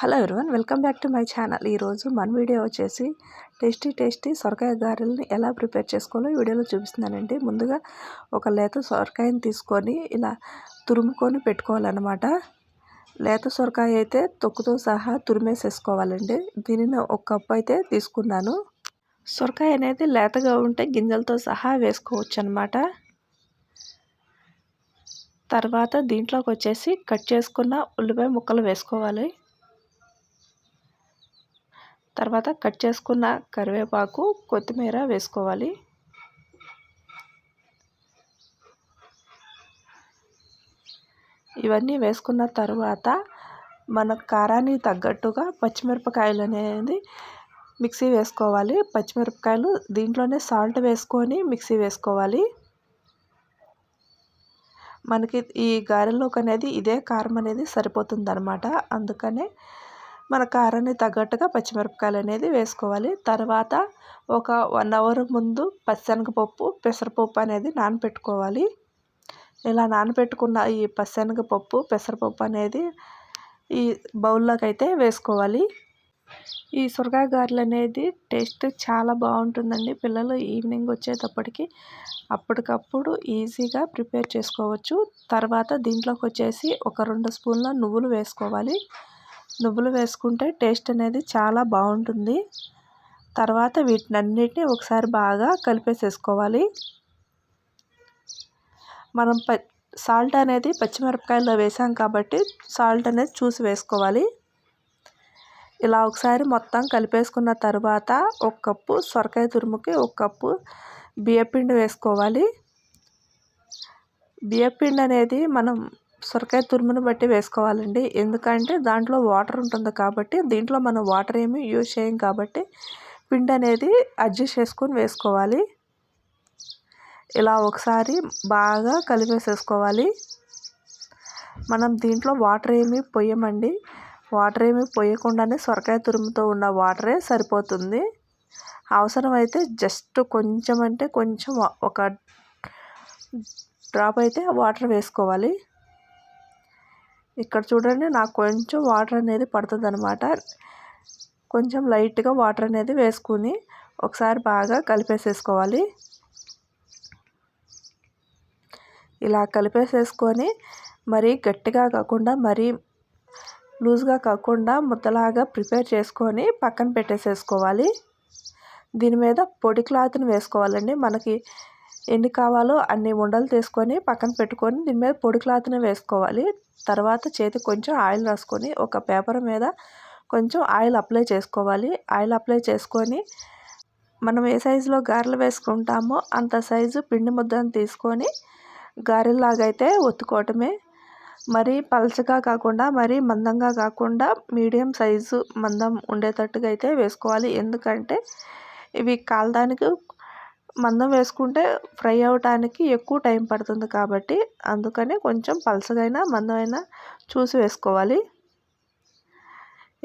Hello everyone welcome back to my channel. ఈరోజు మన video వచ్చేసి టేస్టీ టేస్టీ సొరకాయ గారెల్ని ఎలా ప్రిపేర్ చేసుకోవాలో ఈ వీడియోలో చూపిస్తున్నానండి. ముందుగా ఒక లేత సొరకాయని తీసుకొని ఇలా తురుముకొని పెట్టుకోవాలన్నమాట. లేత సొరకాయ అయితే తొక్కుతో సహా తురిమేసేసుకోవాలండి. దీనిని ఒక కప్పు అయితే తీసుకున్నాను. సొరకాయ అనేది లేతగా ఉంటే గింజలతో సహా వేసుకోవచ్చు అనమాట తర్వాత దీంట్లోకి వచ్చేసి కట్ చేసుకున్న ఉల్లిపాయ ముక్కలు వేసుకోవాలి. తర్వాత కట్ చేసుకున్న కరివేపాకు కొత్తిమీర వేసుకోవాలి. ఇవన్నీ వేసుకున్న తర్వాత మన కారానికి తగ్గట్టుగా పచ్చిమిరపకాయలు అనేది మిక్సీ వేసుకోవాలి. పచ్చిమిరపకాయలు దీంట్లోనే సాల్ట్ వేసుకొని మిక్సీ వేసుకోవాలి. మనకి ఈ గారెలోకి అనేది ఇదే కారం అనేది సరిపోతుంది అనమాట అందుకనే మన కారాన్ని తగ్గట్టుగా పచ్చిమిరపకాయలు అనేది వేసుకోవాలి. తర్వాత ఒక వన్ అవర్ ముందు పచ్చనగపప్పు పెసరపప్పు అనేది నానపెట్టుకోవాలి. ఇలా నానపెట్టుకున్న ఈ పచ్చనగపప్పు పెసరపప్పు అనేది ఈ బౌల్లోకి అయితే వేసుకోవాలి. ఈ సొరకాయ గారెలు అనేది టేస్ట్ చాలా బాగుంటుందండి. పిల్లలు ఈవినింగ్ వచ్చేటప్పటికి అప్పటికప్పుడు ఈజీగా ప్రిపేర్ చేసుకోవచ్చు. తర్వాత దీంట్లోకి వచ్చేసి ఒక రెండు స్పూన్ల నువ్వులు వేసుకోవాలి. నువ్వులు వేసుకుంటే టేస్ట్ అనేది చాలా బాగుంటుంది. తర్వాత వీటిని అన్నిటినీ ఒకసారి బాగా కలిపేసేసుకోవాలి. మనం ప సాల్ట్ అనేది పచ్చిమిరపకాయల్లో వేసాం కాబట్టి సాల్ట్ అనేది చూసి వేసుకోవాలి. ఇలా ఒకసారి మొత్తం కలిపేసుకున్న తర్వాత ఒక కప్పు సొరకాయ తురుముకి ఒక కప్పు బియ్యపిండి వేసుకోవాలి. బియ్యపిండి అనేది మనం సొరకాయ తురుమును బట్టి వేసుకోవాలండి. ఎందుకంటే దాంట్లో వాటర్ ఉంటుంది కాబట్టి దీంట్లో మనం వాటర్ ఏమి యూజ్ చేయం కాబట్టి పిండి అనేది అడ్జస్ట్ చేసుకొని వేసుకోవాలి. ఇలా ఒకసారి బాగా కలిపేసేసుకోవాలి. మనం దీంట్లో వాటర్ ఏమి పొయ్యమండి వాటర్ ఏమి పొయ్యకుండానే సొరకాయ తురుముతో ఉన్న వాటరే సరిపోతుంది. అవసరమైతే జస్ట్ కొంచెం అంటే కొంచెం ఒక డ్రాప్ అయితే వాటర్ వేసుకోవాలి. ఇక్కడ చూడండి నాకు కొంచెం వాటర్ అనేది పడుతుంది అనమాట కొంచెం లైట్గా వాటర్ అనేది వేసుకుని ఒకసారి బాగా కలిపేసేసుకోవాలి. ఇలా కలిపేసేసుకొని మరీ గట్టిగా కాకుండా మరీ లూజ్గా కాకుండా ముద్దలాగా ప్రిపేర్ చేసుకొని పక్కన పెట్టేసేసుకోవాలి. దీని మీద పొడి క్లాత్ని వేసుకోవాలండి. మనకి ఎన్ని కావాలో అన్ని ఉండలు తీసుకొని పక్కన పెట్టుకొని దీని మీద పొడి క్లాత్ని వేసుకోవాలి. తర్వాత చేతికి కొంచెం ఆయిల్ రాసుకొని ఒక పేపర్ మీద కొంచెం ఆయిల్ అప్లై చేసుకోవాలి. ఆయిల్ అప్లై చేసుకొని మనం ఏ సైజులో గారెలు వేసుకుంటామో అంత సైజు పిండి ముద్దను తీసుకొని గారెలాగైతే ఒత్తుకోవటమే. మరీ పలచగా కాకుండా మరీ మందంగా కాకుండా మీడియం సైజు మందం ఉండేటట్టుగా అయితే వేసుకోవాలి. ఎందుకంటే ఇవి కాలడానికి మందం వేసుకుంటే ఫ్రై అవ్వటానికి ఎక్కువ టైం పడుతుంది కాబట్టి అందుకని కొంచెం పలసగైనా మందమైనా చూసి వేసుకోవాలి.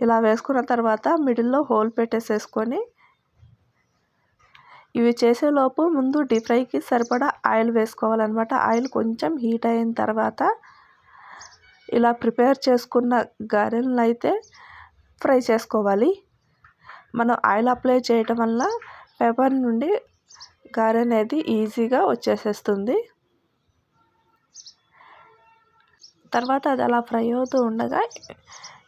ఇలా వేసుకున్న తర్వాత మిడిల్లో హోల్ పెట్టేసేసుకొని ఇవి చేసేలోపు ముందు డీప్ ఫ్రైకి సరిపడా ఆయిల్ వేసుకోవాలన్నమాట. ఆయిల్ కొంచెం హీట్ అయిన తర్వాత ఇలా ప్రిపేర్ చేసుకున్న గారెలను అయితే ఫ్రై చేసుకోవాలి. మనం ఆయిల్ అప్లై చేయటం వల్ల పేపర్ నుండి గారె అనేది ఈజీగా వచ్చేసేస్తుంది. తర్వాత అది అలా ఫ్రై అవుతూ ఉండగా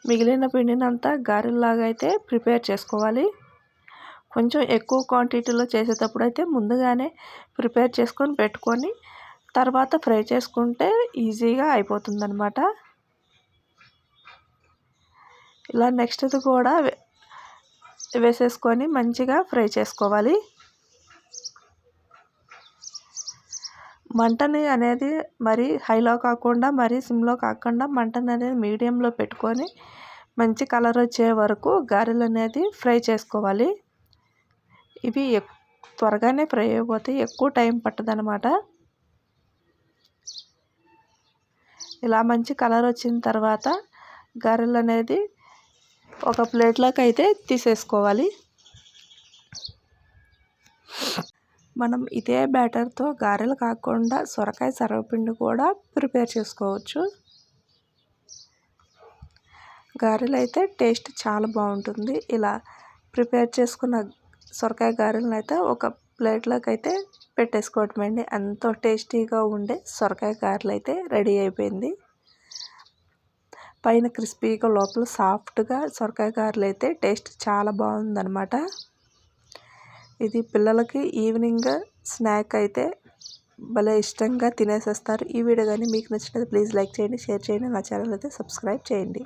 మిగిలిన పిండిని అంతా గారెల్లాగా అయితే ప్రిపేర్ చేసుకోవాలి. కొంచెం ఎక్కువ క్వాంటిటీలో చేసేటప్పుడు అయితే ముందుగానే ప్రిపేర్ చేసుకొని పెట్టుకొని తర్వాత ఫ్రై చేసుకుంటే ఈజీగా అయిపోతుందన్నమాట. ఇలా నెక్స్ట్ది కూడా వేసేసుకొని మంచిగా ఫ్రై చేసుకోవాలి. మంటని అనేది మరీ హైలో కాకుండా మరీ సిమ్లో కాకుండా మంటని అనేది మీడియంలో పెట్టుకొని మంచి కలర్ వచ్చే వరకు గారెలు అనేది ఫ్రై చేసుకోవాలి. ఇవి త్వరగానే ఫ్రై అయిపోతాయి ఎక్కువ టైం పట్టదనమాట ఇలా మంచి కలర్ వచ్చిన తర్వాత గారెలు అనేది ఒక ప్లేట్లోకి అయితే తీసేసుకోవాలి. మనం ఇదే బ్యాటర్తో గారెలు కాకుండా సొరకాయ సర్వపిండి కూడా ప్రిపేర్ చేసుకోవచ్చు. గారెలు అయితే టేస్ట్ చాలా బాగుంటుంది. ఇలా ప్రిపేర్ చేసుకున్న సొరకాయ గారెలను అయితే ఒక ప్లేట్లోకి అయితే పెట్టేసుకోవటమండి. ఎంతో టేస్టీగా ఉండే సొరకాయ గారెలు అయితే రెడీ అయిపోయింది. పైన క్రిస్పీగా లోపల సాఫ్ట్గా సొరకాయ గారెలు అయితే టేస్ట్ చాలా బాగుందన్నమాట. ఇది పిల్లలకి ఈవినింగ్ స్నాక్ అయితే భలే ఇష్టంగా తినేసేస్తారు. ఈ వీడియో కానీ మీకు నచ్చినది ప్లీజ్ లైక్ చేయండి షేర్ చేయండి నా ఛానల్ అయితే సబ్స్క్రైబ్ చేయండి.